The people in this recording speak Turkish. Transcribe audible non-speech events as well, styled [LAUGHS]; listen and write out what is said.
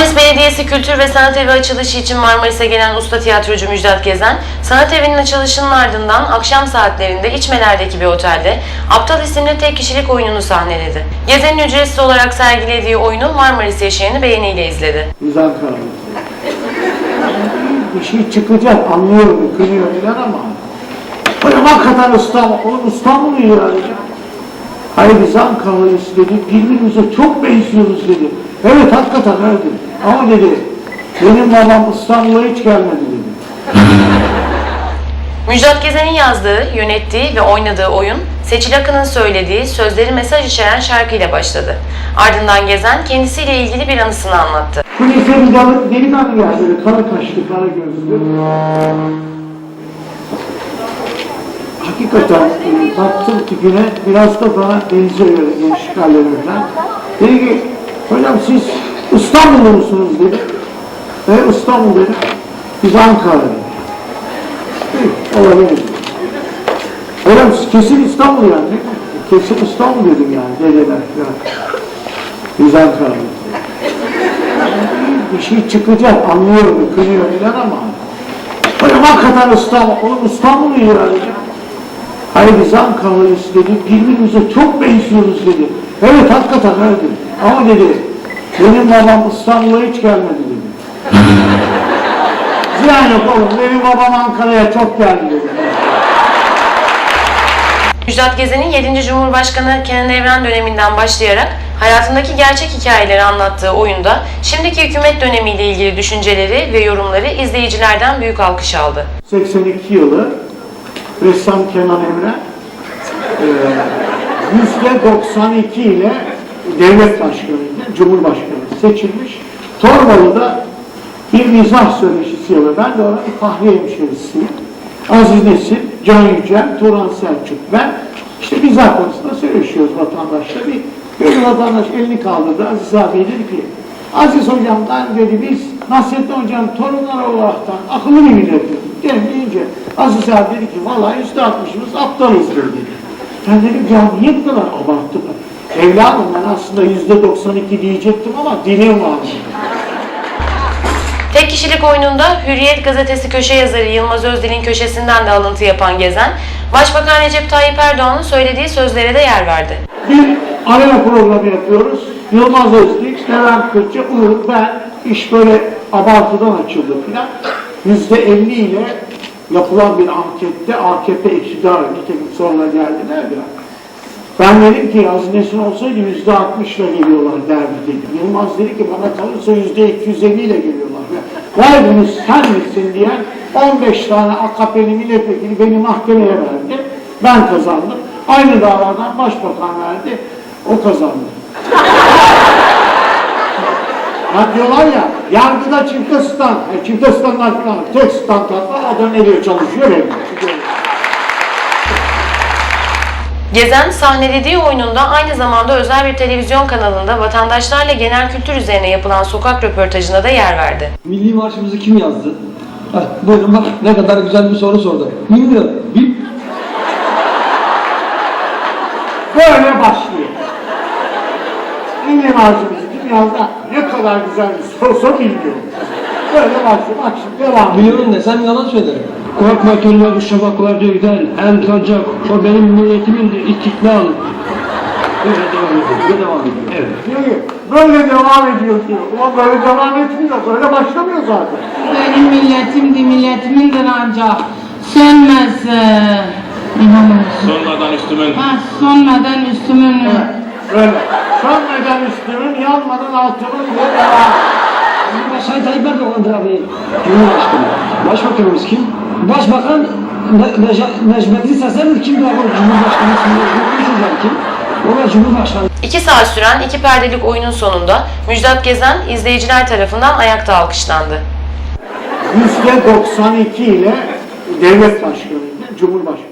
Marmaris Belediyesi Kültür ve Sanat Evi açılışı için Marmaris'e gelen usta tiyatrocu Müjdat Gezen, sanat evinin açılışının ardından akşam saatlerinde İçmeler'deki bir otelde Aptal isimli tek kişilik oyununu sahneledi. Gezen'in ücretsiz olarak sergilediği oyunu Marmaris yaşayanı beğeniyle izledi. Güzel. Bir şey çıkacak anlıyorum, kınıyor filan ama Hocam hakikaten İstanbul, oğlum İstanbul'u ilerleyecek. Hayır biz Ankara'lıyız dedi, birbirimize çok benziyoruz dedi. Evet hakikaten öyle dedi. Ama dedi, benim babam İstanbul'a hiç gelmedi dedi. Müjdat Gezen'in yazdığı, yönettiği ve oynadığı oyun, Seçil Akın'ın söylediği, sözleri mesaj içeren şarkıyla başladı. Ardından Gezen kendisiyle ilgili bir anısını anlattı. Kulise bir dalı, delikanlı geldi, böyle kara kaşlı, kara gözlü. Hakikaten e, baktım tipine, biraz da bana benziyor öyle gençlik hallerine falan. Dedi ki, hocam siz İstanbullu musunuz dedi. Ve İstanbul dedim, biz. İyi, Olabilir. Hocam kesin İstanbul yani? Kesin İstanbul dedim yani, dedeler falan. Biz Ankara'lıyız. Bir şey çıkacak, anlıyorum, kınıyor filan ama Hocam hakikaten İstanbul, oğlum İstanbul'u ilerleyecek. Hayır biz Ankara'lıyız dedi, birbirimize çok benziyoruz dedi. Evet hakikaten öyle dedi. Ama dedi, benim babam İstanbul'a hiç gelmedi dedi. [LAUGHS] Ziyan yok oğlum, benim babam Ankara'ya çok geldi dedi. Müjdat Gezen'in 7. Cumhurbaşkanı Kenan Evren döneminden başlayarak hayatındaki gerçek hikayeleri anlattığı oyunda şimdiki hükümet dönemiyle ilgili düşünceleri ve yorumları izleyicilerden büyük alkış aldı. 82 yılı ressam Kenan Emre yüzde 92 ile devlet başkanıydı, cumhurbaşkanı seçilmiş. Torbalı'da bir mizah söyleşisi yapıyor. Ben de oranın Fahri hemşerisiyim. Aziz Nesin, Can Yücel, Turan Selçuk. Ben işte mizah konusunda söyleşiyoruz vatandaşla. Bir, bir vatandaş elini kaldırdı. Aziz abi dedi ki Aziz hocamdan dedi biz Nasrettin hocam torunlar olaraktan akıllı bir milletiz. Dedim Aziz abi dedi ki vallahi yüzde altmışımız aptalızdır dedi. Ben dedim ya niye bu kadar abarttın? Evladım ben aslında yüzde 92 diyecektim ama dilim vardı. Tek kişilik oyununda Hürriyet gazetesi köşe yazarı Yılmaz Özdil'in köşesinden de alıntı yapan Gezen, Başbakan Recep Tayyip Erdoğan'ın söylediği sözlere de yer verdi. Bir arena programı yapıyoruz. Yılmaz Özdik, Levent Kırcı, Uğur, ben. iş böyle abartıdan açıldı filan. Yüzde elli ile yapılan bir ankette AKP iktidarı nitekim sonra geldiler ya. Ben dedim ki hazinesin olsaydı yüzde altmışla geliyorlar derdi dedim. Yılmaz dedi ki bana kalırsa yüzde iki yüz elliyle geliyorlar. Bunu sen misin diyen 15 tane AKP'li milletvekili beni mahkemeye verdi. Ben kazandım. Aynı davadan başbakan verdi. O kazandı. [LAUGHS] Ha diyorlar ya, yargıda çifte stand, e, çifte standlar falan, tek standart var, adam eliyor çalışıyor evde. Gezen sahnelediği oyununda aynı zamanda özel bir televizyon kanalında vatandaşlarla genel kültür üzerine yapılan sokak röportajına da yer verdi. Milli marşımızı kim yazdı? Heh, buyurun bak ne kadar güzel bir soru sordu. Bilmiyorum. Bil Böyle başlıyor. Milli marşımızı kim yazdı? Ne kadar güzel bir sorusu bilmiyorum. Böyle başlıyor. Bak şimdi devam ediyor. biliyorum de sen yalan söylerim. Korkma tüller bu şafaklarda güzel, el kalacak, o benim milletimin istiklal. Böyle devam ediyor, böyle devam ediyor. Evet. Diyor ki, böyle devam ediyor diyor. Ulan böyle devam etmiyor, böyle başlamıyor zaten. Benim milletimdi, milletimindir ancak sönmez. Sonradan üstümün Ha, sönmeden üstümün. Böyle. Sönmeden üstünün, yanmadan altının diye devam. Sayın Tayyip Erdoğan'dır abi. Cumhurbaşkanı. Başbakanımız kim? Başbakan Necmettin Sezen'dir. Kimdir abi? Cumhurbaşkanı konuşacağım kim? O da Cumhurbaşkanı. İki saat süren iki perdelik oyunun sonunda Müjdat Gezen izleyiciler tarafından ayakta alkışlandı. Yüzde 92 ile devlet başkanıydı, cumhurbaşkanı.